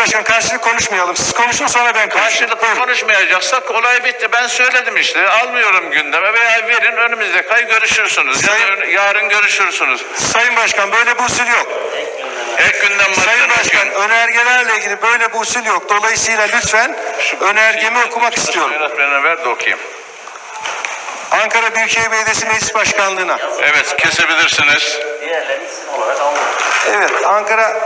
Başkan karşılık konuşmayalım. Siz konuşun sonra ben konuşayım. Karşılıklı konuşmayacaksak olay bitti. Ben söyledim işte. Almıyorum gündeme veya verin önümüzdeki ay görüşürsünüz. Sayın- ön- yarın görüşürsünüz. Sayın Başkan böyle bir usul yok. Ek gündem Sayın Başkan önergelerle ilgili böyle bir usul yok. Dolayısıyla lütfen önergemi okumak istiyorum. Öğretmenine ver de okuyayım. Ankara Büyükşehir Belediyesi Meclis Başkanlığı'na. Evet kesebilirsiniz. Evet Ankara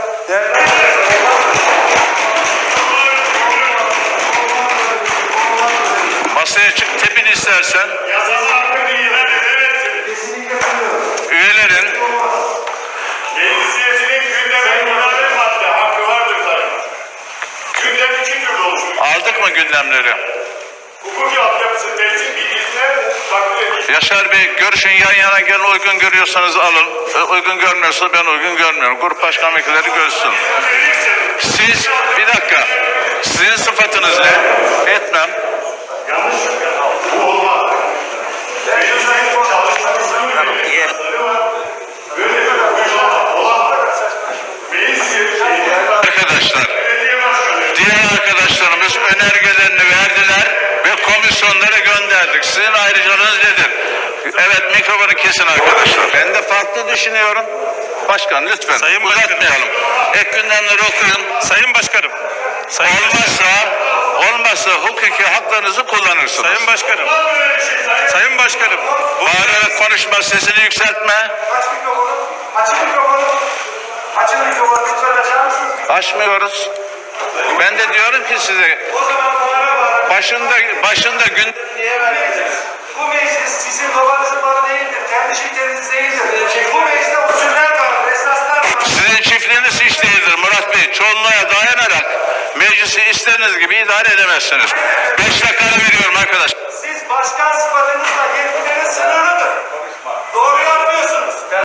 Masaya çık tepin istersen. Üyelerin aldık mı gündemleri? Hukuki altyapısı temsil bilgisine takdir edilir. Yaşar Bey görüşün yan yana gelin uygun görüyorsanız alın. E, Uygun görmüyorsa ben uygun görmüyorum. Grup başkan vekilleri görsün. Siz bir dakika. Ayrıcalığınız nedir? Evet mikrofonu kesin arkadaşlar. Ben de farklı düşünüyorum. Başkan lütfen Sayın Başkanım. uzatmayalım. Ek gündemleri okuyun. Sayın Başkanım. Sayın, Olmazsa, olmazsa hukuki haklarınızı kullanırsınız. Sayın Başkanım. sayın. Başkanım. Bu Bağırarak konuşma, sesini yükseltme. Aç mikrofonu. Açın mikrofonu. Açın mikrofonu. Lütfen açar mısınız? Açmıyoruz. Ben de diyorum ki size başında başında gün Sizin çiftliğiniz hiç değildir Murat Bey. Çoğunluğa dayanarak meclisi istediğiniz gibi idare edemezsiniz. Beş dakikanı veriyorum arkadaş. Siz başkan sıfatınız